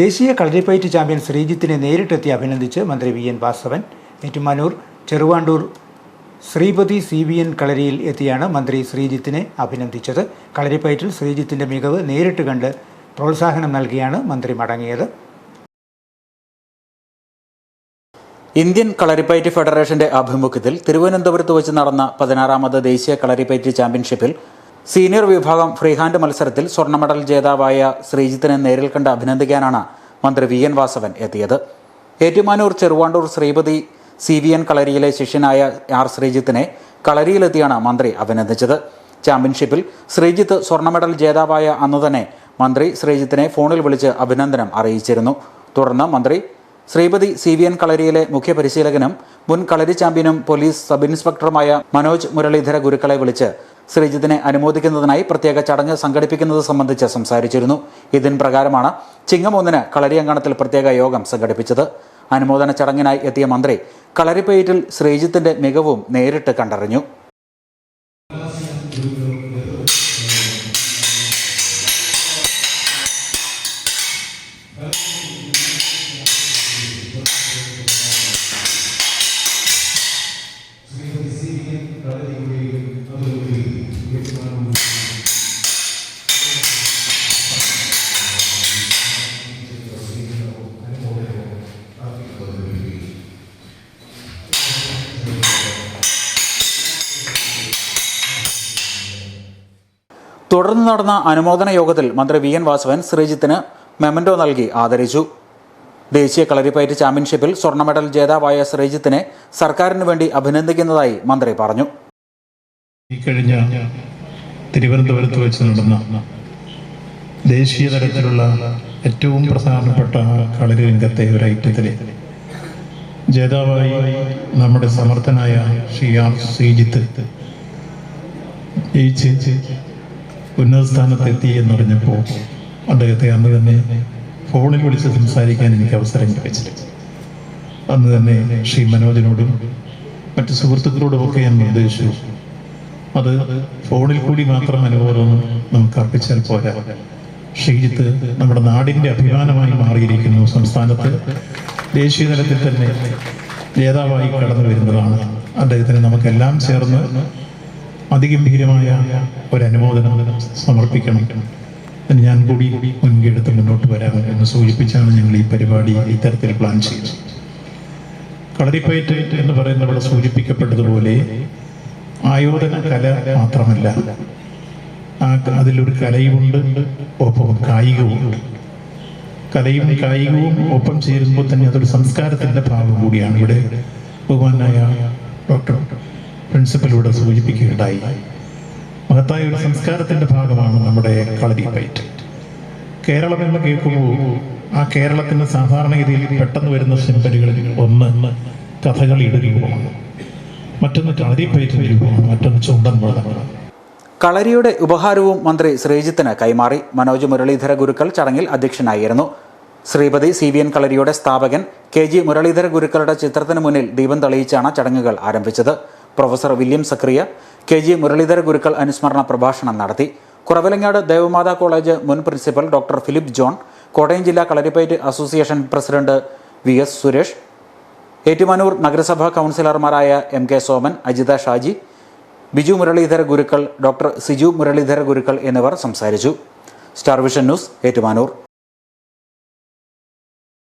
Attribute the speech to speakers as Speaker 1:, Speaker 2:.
Speaker 1: ദേശീയ കളരിപ്പയറ്റ് ചാമ്പ്യൻ ശ്രീജിത്തിനെ നേരിട്ടെത്തി അഭിനന്ദിച്ച് മന്ത്രി V N Vasavan. Ettumanoor Cheruvandoor Sreepathi C V N കളരിയിൽ എത്തിയാണ് മന്ത്രി ശ്രീജിത്തിനെ അഭിനന്ദിച്ചത്. കളരിപ്പയറ്റിൽ ശ്രീജിത്തിന്റെ മികവ് നേരിട്ട് കണ്ട് പ്രോത്സാഹനം നൽകിയാണ് മന്ത്രി മടങ്ങിയത്.
Speaker 2: ഇന്ത്യൻ കളരിപ്പയറ്റ് ഫെഡറേഷന്റെ ആഭിമുഖ്യത്തിൽ തിരുവനന്തപുരത്ത് വെച്ച് നടന്ന പതിനാറാമത് ദേശീയ കളരിപ്പയറ്റ് ചാമ്പ്യൻഷിപ്പിൽ സീനിയർ വിഭാഗം ഫ്രീഹാൻഡ് മത്സരത്തിൽ സ്വർണ മെഡൽ ജേതാവായ ശ്രീജിത്തിനെ നേരിൽ കണ്ട് അഭിനന്ദിക്കാനാണ് മന്ത്രി വി എൻ വാസവൻ എത്തിയത്. Ettumanoor Cheruvandoor Sreepathi C V N കളരിയിലെ ശിഷ്യനായ ആർ ശ്രീജിത്തിനെ കളരിയിലെത്തിയാണ് മന്ത്രി അഭിനന്ദിച്ചത്. ചാമ്പ്യൻഷിപ്പിൽ ശ്രീജിത്ത് സ്വർണ മെഡൽ ജേതാവായ അന്ന് തന്നെ മന്ത്രി ശ്രീജിത്തിനെ ഫോണിൽ വിളിച്ച് അഭിനന്ദനം അറിയിച്ചിരുന്നു. തുടർന്ന് മന്ത്രി ശ്രീപതി സി വി എൻ കളരിയിലെ മുഖ്യപരിശീലകനും മുൻ കളരി ചാമ്പ്യനും പോലീസ് സബ് ഇൻസ്പെക്ടറുമായ മനോജ് മുരളീധര ഗുരുക്കളെ വിളിച്ച് ശ്രീജിത്തിനെ അനുമോദിക്കുന്നതിനായി പ്രത്യേക ചടങ്ങ് സംഘടിപ്പിക്കുന്നത് സംബന്ധിച്ച് സംസാരിച്ചിരുന്നു. ഇതിന് പ്രകാരമാണ് ചിങ്ങമൂന്നിന് കളരിയങ്കണത്തിൽ പ്രത്യേക യോഗം സംഘടിപ്പിച്ചത്. അനുമോദന ചടങ്ങിനായി എത്തിയ മന്ത്രി കളരിപ്പയറ്റിൽ ശ്രീജിത്തിന്റെ മികവും നേരിട്ട് കണ്ടറിഞ്ഞു. തുടർന്ന് നടന്ന അനുമോദന യോഗത്തിൽ മന്ത്രി വി എൻ വാസവൻ ശ്രീജിത്തിന് മെമന്റോ നൽകി ആദരിച്ചു. ദേശീയ കളരിപ്പയറ്റ് ചാമ്പ്യൻഷിപ്പിൽ സ്വർണ മെഡൽ ജേതാവായ ശ്രീജിത്തിനെ സർക്കാരിനു വേണ്ടി അഭിനന്ദിക്കുന്നതായി മന്ത്രി പറഞ്ഞു.
Speaker 3: ഈ കഴിഞ്ഞ തിരുവനന്തപുരത്ത് വെച്ച് നടന്ന ദേശീയ തലത്തിലുള്ള ഏറ്റവും പ്രധാനപ്പെട്ട കളരി രംഗത്തെ ഒരു ഐറ്റത്തിലെ ജേതാവായി നമ്മുടെ സമർത്ഥനായ ശ്രീ ആർ ശ്രീജിത്ത് ജയിച്ച് ഉന്നത സ്ഥാനത്തെത്തി എന്നറിഞ്ഞപ്പോൾ അദ്ദേഹത്തെ അന്ന് തന്നെ ഫോണിൽ വിളിച്ച് സംസാരിക്കാൻ എനിക്ക് അവസരം ലഭിച്ചിട്ടുണ്ട് അന്ന് തന്നെ ശ്രീ മനോജിനോടും മറ്റു സുഹൃത്തുക്കളോടുമൊക്കെ ഞാൻ നിർദ്ദേശിച്ചു. അത് ഫോണിൽ കൂടി മാത്രം അനുഭവം നമുക്ക് അർപ്പിച്ചാൽ പോരാ. ശ്രീജിത്ത് നമ്മുടെ നാടിന്റെ അഭിമാനമായി മാറിയിരിക്കുന്നു സംസ്ഥാനത്ത്. ദേശീയ തലത്തിൽ തന്നെ നേതാവായി കടന്നു വരുന്നതാണ്. അദ്ദേഹത്തിന് നമുക്കെല്ലാം ചേർന്ന് അതിഗംഭീരമായ ഒരു അനുമോദനം സമർപ്പിക്കണം എന്ന് ഞാൻ കൂടി മുൻകൈയെടുത്ത് മുന്നോട്ട് വരാമോ എന്ന് സൂചിപ്പിച്ചാണ് ഞങ്ങൾ ഈ പരിപാടി ഇത്തരത്തിൽ പ്ലാൻ ചെയ്തത്. കളരിപ്പയറ്റ് എന്ന് പറയുന്ന ഇവിടെ സൂചിപ്പിക്കപ്പെട്ടതുപോലെ ആയോധന കല മാത്രമല്ല. ആ അതിലൊരു കലയുമുണ്ട് ഒപ്പം കായികവുമുണ്ട് കലയും കായികവും ഒപ്പം ചേരുമ്പോൾ തന്നെ അതൊരു സംസ്കാരത്തിന്റെ ഭാഗം കൂടിയാണ്. ഇവിടെ ബഹുമാനായ ഡോക്ടർ പ്രിൻസിപ്പൽ സൂചിപ്പിക്കുകയുണ്ടായി. മഹത്തായ ഒരു സംസ്കാരത്തിന്റെ ഭാഗമാണ് നമ്മുടെ കളരി പൈറ്റ്. കേരളം എന്ന് കേൾക്കുമ്പോൾ ആ കേരളത്തിന്റെ സാധാരണഗതിയിൽ പെട്ടെന്ന് വരുന്ന സിമ്പലുകളിൽ ഒന്ന് രൂപമാണ്. മറ്റൊന്ന് മറ്റൊന്ന് ചുണ്ടൻ
Speaker 2: കളരിയുടെ ഉപഹാരവും മന്ത്രി ശ്രീജിത്തിന് കൈമാറി. മനോജ് മുരളീധര ഗുരുക്കൾ ചടങ്ങിൽ അധ്യക്ഷനായിരുന്നു. ശ്രീപതി സി വി എൻ കളരിയുടെ സ്ഥാപകൻ കെ ജി മുരളീധര ഗുരുക്കളുടെ ചിത്രത്തിന് മുന്നിൽ ദീപം തെളിയിച്ചാണ് ചടങ്ങുകൾ ആരംഭിച്ചത്. Professor William Zacharia K G Muraleedhara Gurukkal അനുസ്മരണ പ്രഭാഷണം നടത്തി. കുറവിലങ്ങാട് ദേവമാതാ കോളേജ് മുൻ principal doctor Philip John Kottayam ജില്ലാ Kalaripayattu association president V S Suresh Ettumanoor നഗരസഭാ കൗൺസിലർമാരായ M K Soman Ajitha Shaji Biju Muraleedhara Gurukkal doctor Siju Muraleedhara Gurukkal എന്നിവർ സംസാരിച്ചു. Star vision news Ettumanoor.